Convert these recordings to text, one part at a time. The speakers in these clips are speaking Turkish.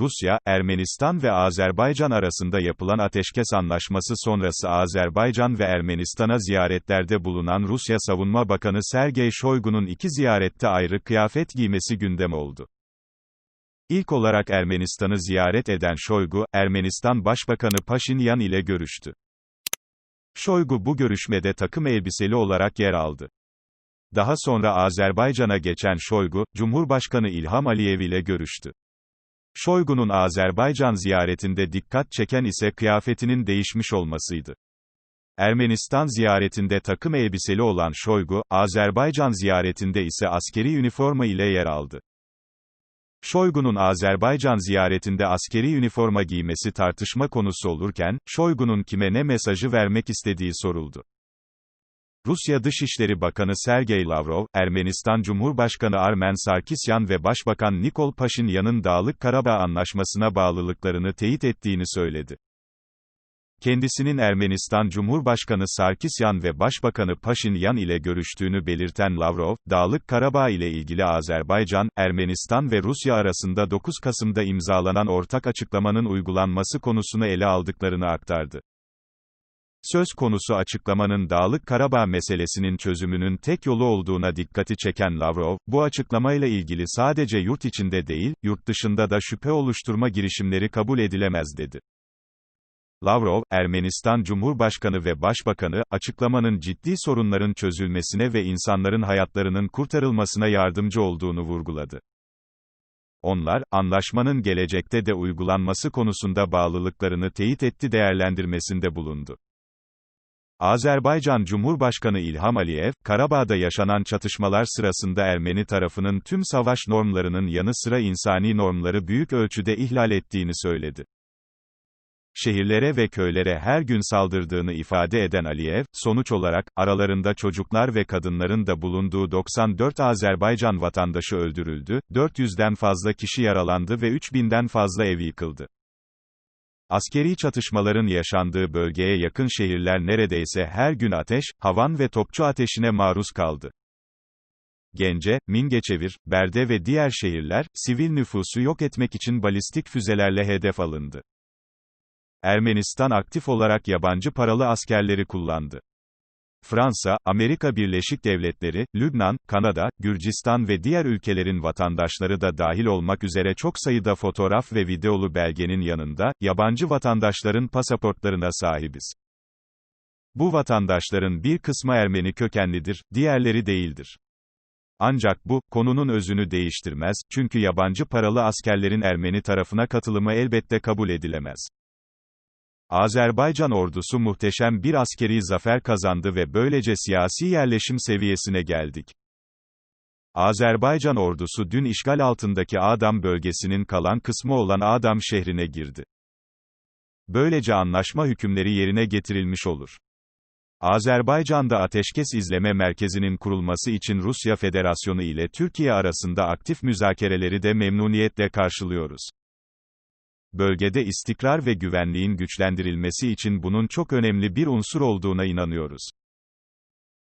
Rusya, Ermenistan ve Azerbaycan arasında yapılan ateşkes anlaşması sonrası Azerbaycan ve Ermenistan'a ziyaretlerde bulunan Rusya Savunma Bakanı Sergey Shoigu'nun iki ziyarette ayrı kıyafet giymesi gündem oldu. İlk olarak Ermenistan'ı ziyaret eden Shoigu, Ermenistan Başbakanı Paşinyan ile görüştü. Shoigu bu görüşmede takım elbiseli olarak yer aldı. Daha sonra Azerbaycan'a geçen Shoigu, Cumhurbaşkanı İlham Aliyev ile görüştü. Shoigu'nun Azerbaycan ziyaretinde dikkat çeken ise kıyafetinin değişmiş olmasıydı. Ermenistan ziyaretinde takım elbiseli olan Shoigu, Azerbaycan ziyaretinde ise askeri üniforma ile yer aldı. Shoigu'nun Azerbaycan ziyaretinde askeri üniforma giymesi tartışma konusu olurken, Shoigu'nun kime ne mesajı vermek istediği soruldu. Rusya Dışişleri Bakanı Sergey Lavrov, Ermenistan Cumhurbaşkanı Armen Sarkisyan ve Başbakan Nikol Paşinyan'ın Dağlık Karabağ Anlaşması'na bağlılıklarını teyit ettiğini söyledi. Kendisinin Ermenistan Cumhurbaşkanı Sarkisyan ve Başbakanı Paşinyan ile görüştüğünü belirten Lavrov, Dağlık Karabağ ile ilgili Azerbaycan, Ermenistan ve Rusya arasında 9 Kasım'da imzalanan ortak açıklamanın uygulanması konusunu ele aldıklarını aktardı. Söz konusu açıklamanın Dağlık Karabağ meselesinin çözümünün tek yolu olduğuna dikkati çeken Lavrov, bu açıklamayla ilgili sadece yurt içinde değil, yurt dışında da şüphe oluşturma girişimleri kabul edilemez dedi. Lavrov, Ermenistan Cumhurbaşkanı ve Başbakanı, açıklamanın ciddi sorunların çözülmesine ve insanların hayatlarının kurtarılmasına yardımcı olduğunu vurguladı. Onlar, anlaşmanın gelecekte de uygulanması konusunda bağlılıklarını teyit etti değerlendirmesinde bulundu. Azerbaycan Cumhurbaşkanı İlham Aliyev, Karabağ'da yaşanan çatışmalar sırasında Ermeni tarafının tüm savaş normlarının yanı sıra insani normları büyük ölçüde ihlal ettiğini söyledi. Şehirlere ve köylere her gün saldırdığını ifade eden Aliyev, sonuç olarak, aralarında çocuklar ve kadınların da bulunduğu 94 Azerbaycan vatandaşı öldürüldü, 400'den fazla kişi yaralandı ve 3000'den fazla ev yıkıldı. Askeri çatışmaların yaşandığı bölgeye yakın şehirler neredeyse her gün ateş, havan ve topçu ateşine maruz kaldı. Gence, Mingeçevir, Berde ve diğer şehirler, sivil nüfusu yok etmek için balistik füzelerle hedef alındı. Ermenistan aktif olarak yabancı paralı askerleri kullandı. Fransa, Amerika Birleşik Devletleri, Lübnan, Kanada, Gürcistan ve diğer ülkelerin vatandaşları da dahil olmak üzere çok sayıda fotoğraf ve videolu belgenin yanında, yabancı vatandaşların pasaportlarına sahibiz. Bu vatandaşların bir kısmı Ermeni kökenlidir, diğerleri değildir. Ancak bu, konunun özünü değiştirmez, çünkü yabancı paralı askerlerin Ermeni tarafına katılımı elbette kabul edilemez. Azerbaycan ordusu muhteşem bir askeri zafer kazandı ve böylece siyasi yerleşim seviyesine geldik. Azerbaycan ordusu dün işgal altındaki Adam bölgesinin kalan kısmı olan Adam şehrine girdi. Böylece anlaşma hükümleri yerine getirilmiş olur. Azerbaycan'da ateşkes izleme merkezinin kurulması için Rusya Federasyonu ile Türkiye arasında aktif müzakereleri de memnuniyetle karşılıyoruz. Bölgede istikrar ve güvenliğin güçlendirilmesi için bunun çok önemli bir unsur olduğuna inanıyoruz.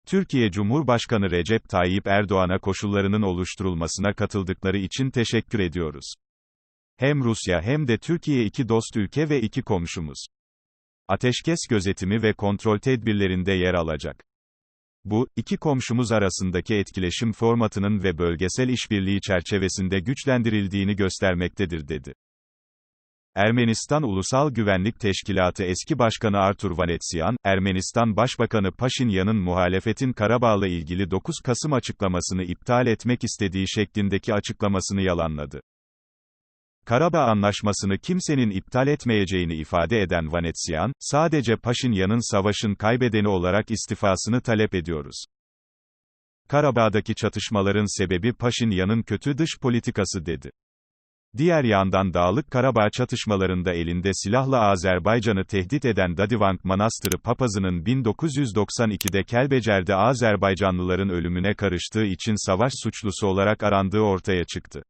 Türkiye Cumhurbaşkanı Recep Tayyip Erdoğan'a koşullarının oluşturulmasına katıldıkları için teşekkür ediyoruz. Hem Rusya hem de Türkiye iki dost ülke ve iki komşumuz. Ateşkes gözetimi ve kontrol tedbirlerinde yer alacak. Bu, iki komşumuz arasındaki etkileşim formatının ve bölgesel işbirliği çerçevesinde güçlendirildiğini göstermektedir dedi. Ermenistan Ulusal Güvenlik Teşkilatı eski başkanı Artur Vanetsyan, Ermenistan Başbakanı Paşinyan'ın muhalefetin Karabağ'la ilgili 9 Kasım açıklamasını iptal etmek istediği şeklindeki açıklamasını yalanladı. Karabağ Anlaşması'nı kimsenin iptal etmeyeceğini ifade eden Vanetsyan, sadece Paşinyan'ın savaşın kaybedeni olarak istifasını talep ediyoruz. Karabağ'daki çatışmaların sebebi Paşinyan'ın kötü dış politikası dedi. Diğer yandan Dağlık Karabağ çatışmalarında elinde silahla Azerbaycan'ı tehdit eden Dadivank Manastırı papazının 1992'de Kelbecer'de Azerbaycanlıların ölümüne karıştığı için savaş suçlusu olarak arandığı ortaya çıktı.